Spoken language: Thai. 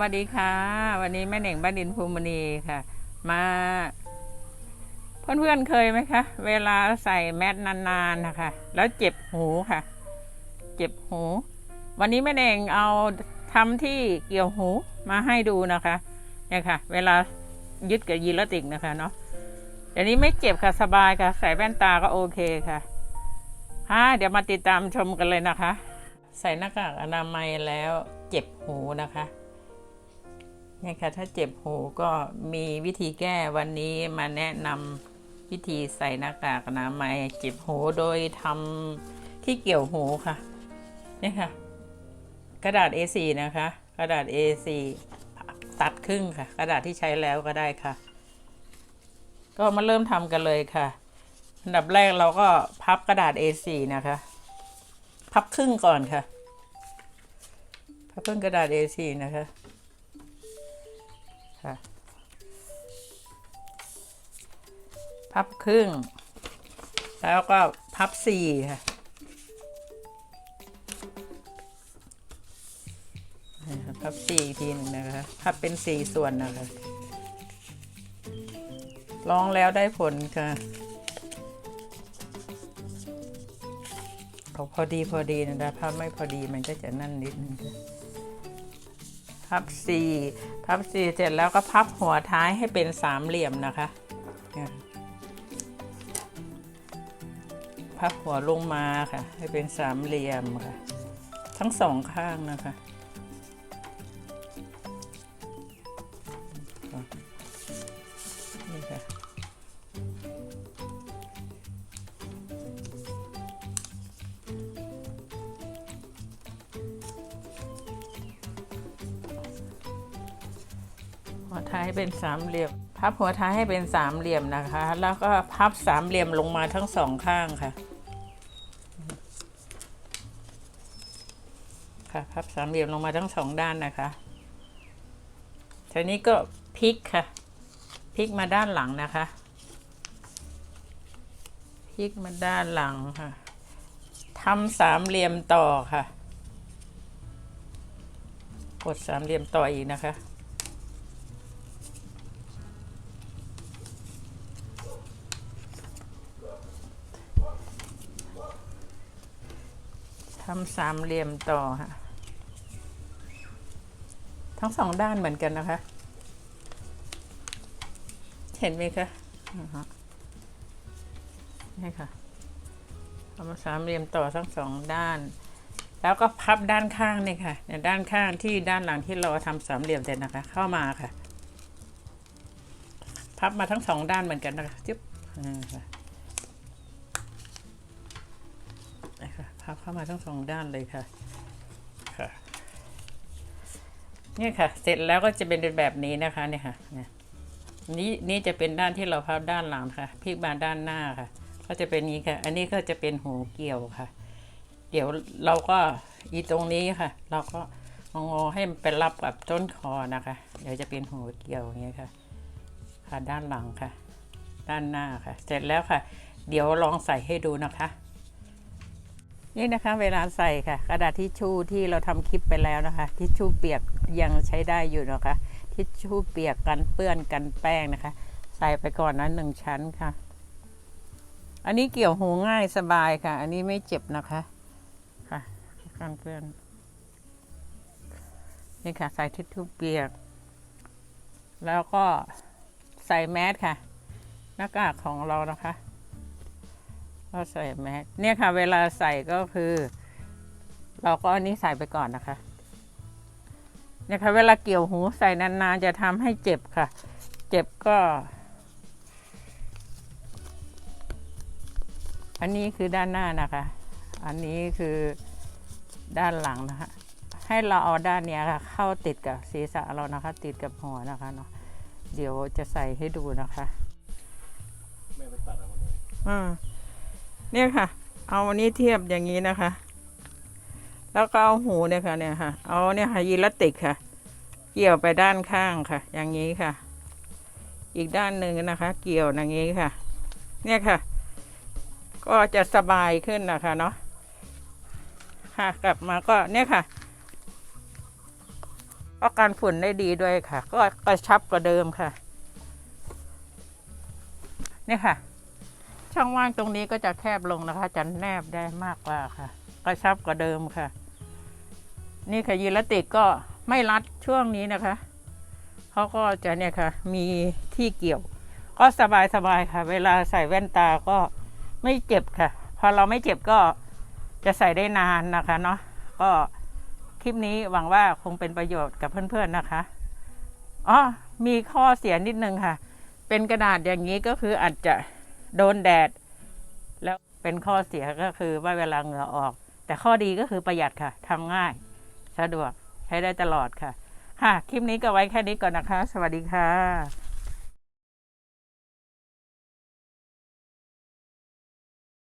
วัสดีค่ะ วันนี้แม่เหน่งบ้านดินภูมินีค่ะ มา เพื่อนๆเคยไหมคะ เวลาใส่แมสนานๆนะคะ แล้วเจ็บหูค่ะ เจ็บหู วันนี้แม่เหน่งเอาทำที่เกี่ยวหูมาให้ดูนะคะเนี่ยค่ะ เวลายึดกับยีลติกนะคะเนาะเดี๋ยวนี้ไม่เจ็บค่ะสบายค่ะ ใส่แว่นตาก็โอเคค่ะฮ่าเดี๋ยวมาติดตามชมกันเลยนะคะ ใส่หน้ากากอนามัยแล้วเจ็บหูนะคะ เนี่ยค่ะถ้าเจ็บหูก็มีวิธีแก้วันนี้มาแนะนำวิธีใส่หน้ากากอนามัยเจ็บหูโดยทำที่เกี่ยวหูค่ะเนี่ยค่ะ กระดาษ A4 นะคะ กระดาษ A4 ตัดครึ่งค่ะ กระดาษที่ใช้แล้วก็ได้ค่ะ ก็มาเริ่มทำกันเลยค่ะอันดับแรกเราก็พับกระดาษ A4 นะคะ พับครึ่งก่อนค่ะ พับครึ่งกระดาษ A4 นะคะ ค่ะ พับครึ่ง แล้วก็พับสี่ค่ะพับสี่อีกทีหนึ่งนะคะ พับเป็นสี่ส่วนนะคะ ลองแล้วได้ผลค่ะเอาพอดีพอดีนะพับไม่พอดีมันก็จะนั่นนิดนึงค่ะ พับสี่พับสี่เสร็จแล้วก็พับหัวท้ายให้เป็นสามเหลี่ยมนะคะ พับหัวลงมาค่ะ ให้เป็นสามเหลี่ยมค่ะ ทั้งสองข้างนะคะ หัวท้ายเป็นสามเหลี่ยม พับหัวท้ายให้เป็นสามเหลี่ยมนะคะ แล้วก็พับสามเหลี่ยมลงมาทั้งสองข้างค่ะ ค่ะ พับสามเหลี่ยมลงมาทั้งสองด้านนะคะทีนี้ก็พลิกค่ะพลิกมาด้านหลังนะคะพลิกมาด้านหลังค่ะทำสามเหลี่ยมต่อค่ะ กดสามเหลี่ยมต่ออีกนะคะำสามเหลี่ยมต่อค่ะ ทั้งสองด้านเหมือนกันนะคะ เห็นไหมคะนี่ค่ะทำสามเหลี่ยมต่อทั้งสองด้าน แล้วก็พับด้านข้างนี่ค่ะเนี่ยด้านข้างที่ด้านหลังที่เราทำสามเหลี่ยมเสร็จนะคะ เข้ามาค่ะ พับมาทั้งสองด้านเหมือนกันนะคะจุ๊บอ่าค่ะ พับเข้ามาทั้งสองด้านเลยค่ะค่ะเนี่ยค่ะ เสร็จแล้วก็จะเป็นแบบนี้นะคะเนี่ยค่ะเนี่ยนี่นี่จะเป็นด้านที่เราพับด้านหลังค่ะพลิกมาด้านหน้าค่ะ ก็จะเป็นนี้ค่ะ อันนี้ก็จะเป็นหูเกี่ยวค่ะ เดี๋ยวเราก็อีตรงนี้ค่ะ เราก็งอให้มันเป็นรับกับต้นคอนะคะ เดี๋ยวจะเป็นหูเกี่ยวอย่างเงี้ยค่ะ ค่ะด้านหลังค่ะ ด้านหน้าค่ะ เสร็จแล้วค่ะ เดี๋ยวลองใส่ให้ดูนะคะ นี่นะคะเวลาใส่ค่ะ กระดาษทิชชู่ที่เราทำคลิปไปแล้วนะคะ ทิชชู่เปียกยังใช้ได้อยู่นะคะ ทิชชู่เปียกกันเปื้อนกันแป้งนะคะ ใส่ไปก่อนนะหนึ่งชั้นค่ะ อันนี้เกี่ยวหูง่ายสบายค่ะ อันนี้ไม่เจ็บนะคะค่ะกันเปื้อนนี่ค่ะ ใส่ทิชชู่เปียก แล้วก็ใส่แมสค่ะ หน้ากากของเรานะคะ ก็ใส่แมสเนี่ยค่ะ เวลาใส่ก็คือ เราก็อันนี้ใส่ไปก่อนนะคะเนี่ยค่ะเวลาเกี่ยวหูใส่นานๆจะทำให้เจ็บค่ะ เจ็บก็ อันนี้คือด้านหน้านะคะ อันนี้คือด้านหลังนะคะ ให้เราเอาด้านเนี้ยค่ะ เข้าติดกับศีรษะเรานะคะ ติดกับหัวนะคะเนาะเดี๋ยวจะใส่ให้ดูนะคะ ไม่ไปตัดเอาคนนี้อ่า เนี่ยค่ะ เอาอันนี้เทียบอย่างนี้นะคะ แล้วก็เอาหูเนี่ยค่ะเนี่ยค่ะ เอาเนี่ยค่ะยีลติกค่ะ เกี่ยวไปด้านข้างค่ะ อย่างนี้ค่ะ อีกด้านหนึ่งนะคะ เกี่ยวอย่างนี้ค่ะ เนี่ยค่ะ ก็จะสบายขึ้นนะคะเนาะค่ะกลับมาก็เนี่ยค่ะป้องกันฝุ่นได้ดีด้วยค่ะ ก็กระชับกว่าเดิมค่ะ เนี่ยค่ะ ช่องว่างตรงนี้ก็จะแคบลงนะคะ จะแนบได้มากกว่าค่ะ กระชับกว่าเดิมค่ะ นี่ค่ะยีรติกก็ไม่รัดช่วงนี้นะคะเขาก็จะเนี่ยค่ะ มีที่เกี่ยว ก็สบายสบายค่ะ เวลาใส่แว่นตาก็ไม่เจ็บค่ะ พอเราไม่เจ็บก็จะใส่ได้นานนะคะเนาะก็คลิปนี้หวังว่าคงเป็นประโยชน์กับเพื่อนๆนะคะอ๋อมีข้อเสียนิดนึงค่ะ เป็นกระดาษอย่างนี้ก็คืออาจจะ โดนแดด แล้วเป็นข้อเสียก็คือว่าเวลาเหงื่อออก แต่ข้อดีก็คือประหยัดค่ะทำง่าย สะดวกใช้ได้ตลอดค่ะ ค่ะ คลิปนี้ก็ไว้แค่นี้ก่อนนะคะ สวัสดีค่ะ